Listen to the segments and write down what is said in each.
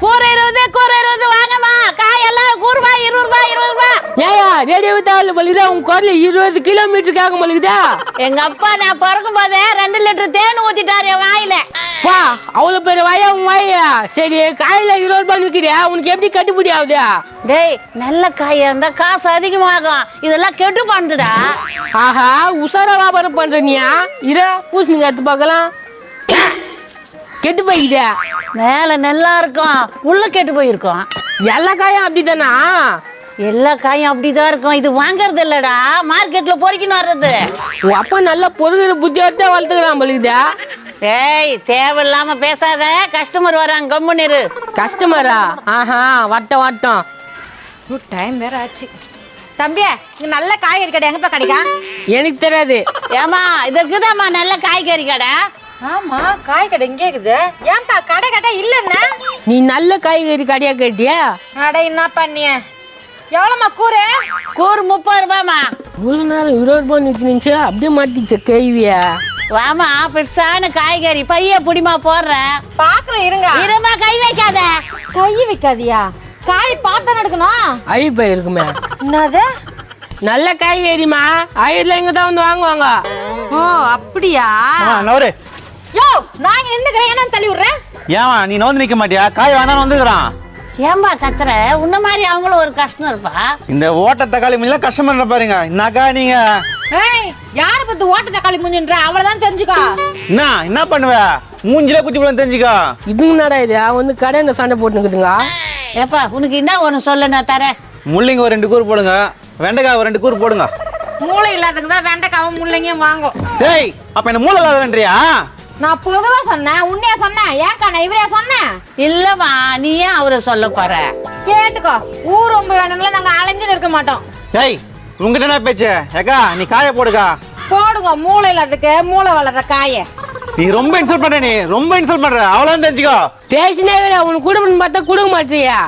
கூறு இருபது கூறு இருபது வாங்கம்மா. காயெல்லாம் கூறுபா இருபது ரூபாய் இருபது ரூபாய் ஏயா ரேடியோ தேவையில்ல பழுகுதா உன் குரல் இருபது கிலோமீட்டர் கேட்க பழுகுதா எங்க அப்பா நான் பிறக்கும் போதே ரெண்டு லிட்டர் தேன் ஊத்திட்டாரு என் வாயில. பா அவ்வளவு பெரிய வாயா உன் வாயா? சரி காயில இருபது ரூபாய் விற்கிறியா உனக்கு எப்படி கட்டுப்படி ஆகுதா? டேய் நல்ல காயா இருந்தா காசு அதிகமாகும். இதெல்லாம் கெட்டு பண்ணுடா ஆஹா உசாரா வியாபாரம் பண்ற நீயா? இர பூசணிங்க எடுத்து பார்க்கலாம். கெட்டு போய்க்குதா மேல நல்லா இருக்கும். உள்ள கெட்டு போயிருக்கும். எல்லா காயும் அப்படிதானா? எல்லா காயும் அப்படிதான் இருக்கும். இது வாங்குறது இல்லடா. மார்க்கெட்ல பொறுக்கின்னு வர்றது. உன் அப்பா நல்ல பொருகிற புத்தியார்த்தா வளர்த்துக்கிறான் பழுகுதா ஏய் தேவையில்லாம பேசாத. கஸ்டமர் வராங்க. கம்முன்னு இரு. கஸ்டமரா ஆஹா வட்டம் வட்டம். டைம் வேற ஆச்சு. தம்பியா இங்க நல்ல காய்கறி கடை எங்கப்பா கிடைக்கும்? எனக்கு தெரியாது. ஏமா இதுக்குதாம்மா நல்ல காய்கறி கடை? ஆமா காய் கடை இங்கே இருக்குது. ஏன்பா கடை கடை இல்லன்னா? நீ நல்ல காய்கறி கடையா கேட்டியா? அட என்ன பண்ணிய எவ்வளோமா கூறு? கூறு முப்பது ரூபாய்மா ஒரு நேரம் இருபது ரூபாய் நிற்கிச்சு அப்படியே மாட்டிச்ச கேள்வியா. வாமா பெருசான காய்கறி. பைய புடிமா போடுறேன் பாக்குறேன் இருங்க. இருமா கை வைக்காத. கை வைக்காதியா? காய் பார்த்தா நடக்கணும். ஐப்ப இருக்குமே. என்னது? நல்ல காய்கறிமா ஆயிரத்துல இங்க தான் வந்து வாங்குவாங்க. ஓ அப்படியா? நவரு யோ நான் இங்க நின்னுக்கிறேன். என்னன்னு தள்ளி விடுறேன்? ஏமா நீ நோந்து நிக்க மாட்டியா? காய் வேணாலும் வந்துக்கிறான். ஏம்பா கத்துற? உன்ன மாதிரி அவங்களும் ஒரு கஷ்டம் இருப்பா இந்த ஓட்ட தக்காளி முடியல கஷ்டமா பாருங்க. என்னக்கா நீங்க? ஏய் யார பத்தி ஓட்ட தக்காளி முஞ்சின்ற அவ்வளவுதான் தெரிஞ்சுக்கோ. என்ன என்ன பண்ணுவ? மூஞ்சில குத்தி போல தெரிஞ்சுக்கோ. இது என்னடா இது? வந்து கடையில சண்டை போட்டுக்குதுங்க ஏப்பா உனக்கு என்ன ஒண்ணு சொல்லு நான் தரேன். முள்ளிங்க ஒரு ரெண்டு கூறு போடுங்க. வெண்டைக்காய் ஒரு ரெண்டு கூறு போடுங்க. மூளை இல்லாதவங்க தான் வெண்டைக்காவும் முள்ளங்கியும் வாங்கும். டேய் அப்ப என்ன மூளை இல்லாதவன்றியா? நான் பொதுவா சொன்னேன் உன்னைய சொன்னேன் ஏன்க்கா நான் இவரே சொன்னேன்? இல்லம்மா நீ ஏன் அவரை சொல்ல போற? கேட்டுக்கோ ஊர் ரொம்ப வேணும்ல நாங்க அலைஞ்சுன்னு இருக்க மாட்டோம். டேய் உங்ககிட்ட என்ன பேச்சு? ஏக்கா நீ காய போடுக்கா. போடுங்க மூளை இல்லாததுக்கு மூளை வளர்ற காய. நீ ரொம்ப இன்சல்ட் பண்ற நீ ரொம்ப இன்சல்ட் பண்ற. அவ்வளவு தெரிஞ்சுக்கோ. பேசினே உனக்கு கொடுக்கணும்னு பார்த்தா கொடுக்க மாட்டியா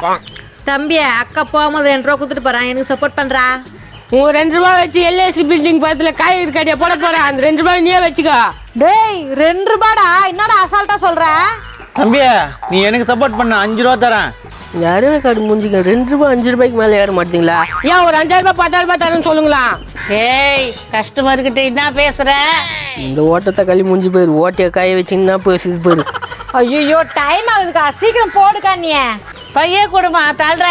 தம்பி அக்கா போகும்போது ரெண்டு ரூபா கொடுத்துட்டு போறான் எனக்கு சப்போர்ட் பண்றா. உன் ரெண்டு ரூபாய் வச்சு எல்ஐசி பில்டிங் பக்கத்துல காய்கறி கடையை போட போறேன் அந்த ரெண்டு ரூபாய் நீயே வச்சுக்கோ. டேய் ரெண்டு ரூபாடா? என்னடா அசால்ட்டா சொல்ற? தம்பியே நீ எனக்கு சப்போர்ட் பண்ண. அஞ்சு ரூபா தரேன். இந்த அருமை கார்டு முடிஞ்சுக்க ரெண்டு ரூபாய் அஞ்சு ரூபாய்க்கு மேல ஏற மாட்டீங்களா? ஏன் ஒரு அஞ்சாயிரம் ரூபாய் பத்தாயிரம் ரூபாய் தரேன்னு சொல்லுங்களா? ஏய் கஸ்டமர் கிட்ட என்ன பேசுற? இந்த ஓட்டத்தை களி முடிஞ்சு போயிரு. ஓட்டைய காய வச்சுன்னா பேசுது போயிரு. ஐயோ டைம் ஆகுதுக்கா. சீக்கிரம் போடுக்கா நீ. பைய கொடுமா தள்ளுற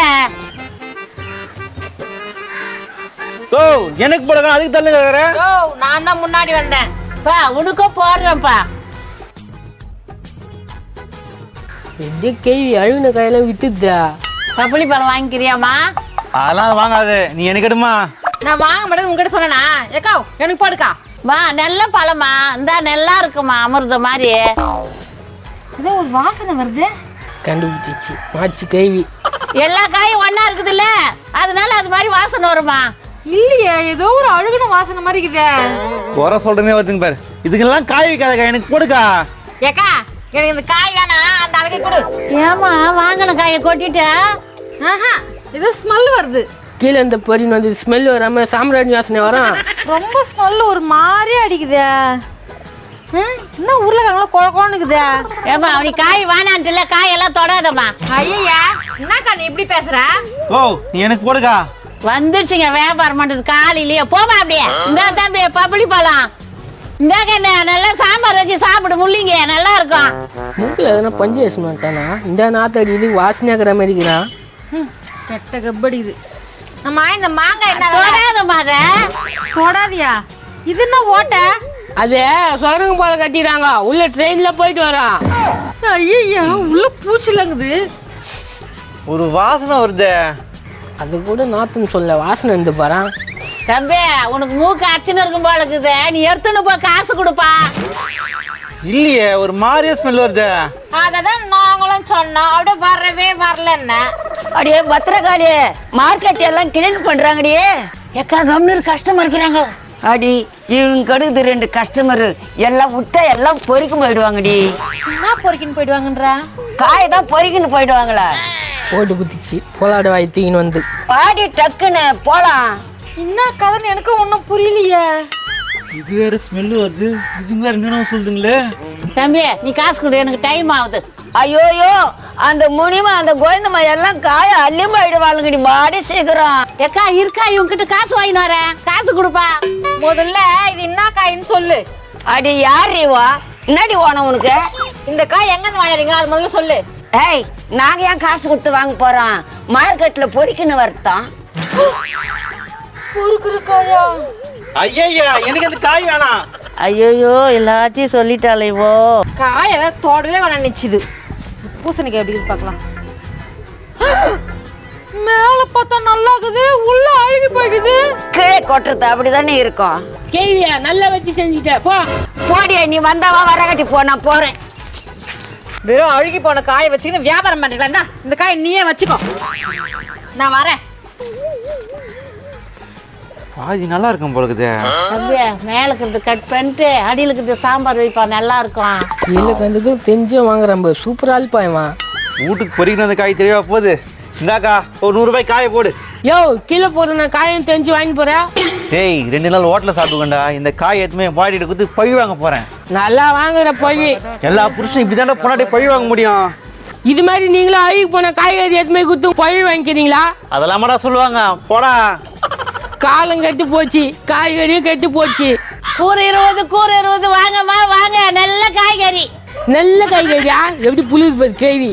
ஓ எனக்கு போடுங்க அதுக்கு தள்ளுங்க கேக்குற? ஓ நான் தான் முன்னாடி வந்தேன். பா உனக்கும் போடுறேன்ப்பா. எப்படியே கேள்வி அழுவின காயெல்லாம் வித்துதா பப்பளி பழம் வாங்கிக்கிறியாமா அதெல்லாம் வாங்காது நீ எனக்கு எடுமா? நான் வாங்க மாட்டேன்னு உங்ககிட்ட சொன்னேனா? ஏக்கா எனக்கு போடுக்கா. மா நல்ல பழமா. இந்தா நல்லா இருக்குமா அமிர்த மாதிரி ஏதோ ஒரு வாசனை வருது. கண்டுபிடிச்சிச்சு. மாச்சு கேள்வி. எல்லா காயும் ஒண்ணா இருக்குதுல்ல? அதனால அது மாதிரி வாசனை வருமா? இல்லையே ஏதோ ஒரு அழுகுன வாசனை மாதிரி இருக்குதே. குறை சொல்றதே வருதுங்க பாரு. இதுக்கெல்லாம் காய் வைக்காதக்கா எனக்கு போடுக்கா ஏக்கா எனக்கு இந்த காய் வேணாம் அந்த அழகை கொடு. ஏமா வாங்கின காயை கொட்டிட்ட? ஆஹா ஏதோ ஸ்மெல் வருது. கீழே இந்த பொரின்னு வந்து ஸ்மெல் வராம சாம்ராஜ் வாசனை வரும். ரொம்ப ஸ்மெல் ஒரு மாதிரி அடிக்குதே. ஹம், என்ன உருளைக்கிழங்குல குழ குழனுக்குதே. ஏமா அவனுக்கு காய் வேணான்ட்டுல காயெல்லாம் தொடாதம்மா. ஐயா என்னக்கா நீ இப்படி பேசுற? ஓ நீ எனக்கு போடுக்கா வந்துருச்சுங்க வியாபாரம் பண்றது. காலையிலயே போமா அப்படியே இந்த தம்பி பப்பளி பழம். இந்தாங்க என்ன நல்லா சாம்பார் வச்சு சாப்பிடு முள்ளிங்க நல்லா இருக்கும். மூக்கில் எதனா பஞ்சு வேச மாட்டானா? இந்த நாத்தடியில வாசனையாக்கிற மாதிரி இருக்கிறான் கெட்ட கப்படிக்குது அம்மா இந்த மாங்காய் என்ன? தொடாதம்மா அத. தொடாதியா? இது என்ன ஓட்டை? அது சொரங்க போல கட்டிடுறாங்க உள்ள ட்ரெயின்ல போயிட்டு வரோம் ஐயா உள்ள பூச்சிலங்குது ஒரு வாசனை வருதே. அது கூட நாத்துன்னு சொல்ல வாசனை இருந்து பாறான் தம்பி உனக்கு மூக்கு அச்சுன்னு இருக்கும் போல இருக்குது. நீ எடுத்துன்னு போய் காசு கொடுப்பா. இல்லையே ஒரு மாதிரியே ஸ்மெல் வருதே. அததான் நாங்களும் சொன்னோம். அப்படியே வரவே வரலன்னு. அடியே பத்திரகாளி மார்க்கெட் எல்லாம் கிளீன் பண்றாங்கடி. எக்கா கம்னு கஷ்டமா இருக்கிறாங்க. அடி இவங்க கடுக்குது ரெண்டு கஸ்டமர் எல்லாம் விட்டா எல்லாம் பொறிக்கு போயிடுவாங்கடி. என்ன பொறுக்கின்னு போயிடுவாங்கன்றா? காய் தான் பொறிக்குன்னு போயிடுவாங்களா. போட்டு குத்திச்சு போலாட வாய் தூக்கின்னு வந்து. பாடி டக்குன்னு போலாம். என்ன கதைன்னு எனக்கு ஒன்றும் புரியலையே. இது வேற ஸ்மெல் வருது. இது வேற என்னன்னு சொல்லுதுங்களே. தம்பி நீ காசு கொடு எனக்கு டைம் ஆகுது. ஐயோயோ அந்த முனிமா அந்த கோவிந்தம்மா எல்லாம் காய அள்ளி போயிடுவாளுங்கடி மாடி சீக்கிரம். ஏக்கா இருக்கா? இவங்கிட்ட காசு வாங்கிட்டு வரேன். காசு கொடுப்பா. முதல்ல இது என்ன காயின்னு சொல்லு. அடி யார் இவா? என்னடி ஓனம் உனக்கு? இந்த காய் எங்க இருந்து வாங்குறீங்க? அது முதல்ல சொல்லு. ஏய் நாங்க ஏன் காசு கொடுத்து வாங்க போறோம்? மார்க்கெட்ல பொறிக்குன்னு வருத்தம் பொறுக்குற காயா ஐயா எனக்கு அந்த காய் வேணாம். ஐயோ எல்லாத்தையும் சொல்லிட்டாளே இவோ. காய வேற தோடவே வேணாம் நிச்சுது பூசணிக்காய் எப்படி பார்க்கலாம். மேல பார்த்தா நல்லா இருக்குது உள்ள அழுகி போய்க்குது. கீழே கொட்டுறது அப்படிதானே இருக்கும். கேள்வியா நல்லா வச்சு செஞ்சுட்ட. போ. போடியா நீ வந்தாவா வரகட்டி போ நான் போறேன். வெறும் அழுகி போன காயை வச்சுக்கின்னு வியாபாரம் பண்றீங்களா? இந்த காய் நீயே வச்சுக்கோ. நான் வரேன். பாதி நல்லா இருக்கும் போல இருக்குதே தம்பி மேல இருக்கிறது கட் பண்ணிட்டு அடியில இருக்கிறது சாம்பார் வைப்பா நல்லா இருக்கும். எனக்கு வந்ததும் தெரிஞ்சே வாங்குறேன் பா. சூப்பரா இருப்பாயமா வீட்டுக்கு பொறிக்கணும் அந்த காய் தெரியவா போகுது. இந்தாக்கா ஒரு நூறு ரூபாய் காய போடு. யோ கீழே போற நான் காயம் தெரிஞ்சு வாங்கி போறேன் டேய் ரெண்டு நாள் ஹோட்டல்ல சாப்பிட்டுக்கண்டா இந்த காய் எதுவுமே பாடிட்டு கொடுத்து பழி வாங்க போறேன். நல்லா வாங்குற போய் எல்லா புருஷனும் இப்படிதான்டா பொண்ணாடி பழி வாங்க முடியும். இது மாதிரி நீங்களும் அழுகி போன காய்கறி எதுவுமே கொடுத்து பழி வாங்கிக்கிறீங்களா? அதெல்லாமடா சொல்லுவாங்க. போடா. காலம் கெட்டு போச்சு. காய்கறியும் கெட்டு போச்சு. கூறு இருபது கூறு இருபது. வாங்கம்மா வாங்க. நல்ல காய்கறி நல்ல காய்கறியா எப்படி புளிது கேள்வி